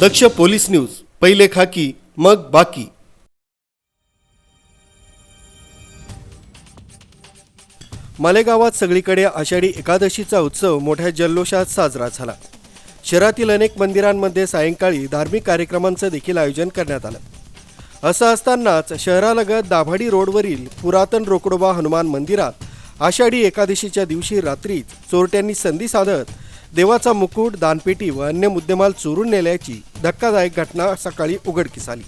दक्ष police news पहिले खाकी मग बाकी. मालेगावात सगळीकडे आषाढी एकादशीचा उत्सव मोठ्या जल्लोषात साजरा झाला. शहरातील अनेक मंदिरांमध्ये सायंकाळी धार्मिक कार्यक्रमांचं देखील आयोजन करण्यात आलं. असं असतानाच शहरालगत दाभाडी रोडवरील पुरातन रोकडोबा हनुमान मंदिरात आषाढी एकादशीच्या दिवशी रात्रीच चोरट्यांनी संधी साधत देवाचा मुकुट दानपेटी व अन्य मुद्देमाल चोरून नेल्याची धक्कादायक घटना सकाळी उघडकीस आली.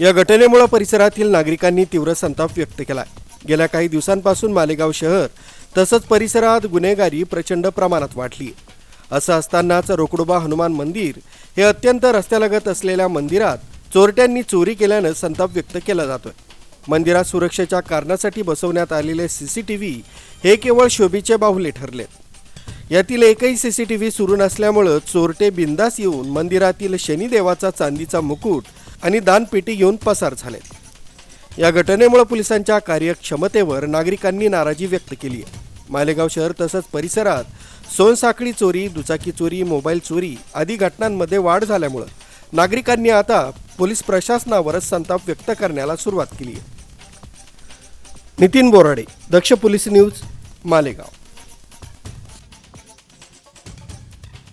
या घटनेमुळे परिसरातील नागरिकांनी तीव्र संताप व्यक्त केला गेल्या काही दिवसांपासून मालेगाव शहर तसंच परिसरात गुन्हेगारी प्रचंड प्रमाणात वाढली असं असतानाच रोकडोबा हनुमान मंदिर हे अत्यंत रस्त्यालगत असलेल्या मंदिरात चोरट्यांनी चोरी केल्यानं संताप व्यक्त केला जातोय. मंदिरात सुरक्षेच्या कारणासाठी बसवण्यात आलेले सी सी टी व्ही हे केवळ शोभेचे बाहुले ठरलेत. यातील एकही सीसीटीव्ही सुरू नसल्यामुळं चोरटे बिंदास येऊन मंदिरातील शनिदेवाचा चांदीचा मुकुट आणि दानपेटी घेऊन पसार झाले या घटनेमुळे पोलिसांच्या कार्यक्षमतेवर नागरिकांनी नाराजी व्यक्त केली आहे. मालेगाव शहर तसंच परिसरात सोनसाखळी चोरी दुचाकी चोरी मोबाईल चोरी आदी घटनांमध्ये वाढ झाल्यामुळं नागरिकांनी आता पोलीस प्रशासनावरच संताप व्यक्त करण्याला सुरुवात केली आहे. Nitin Borade Daksh police news Malegaon.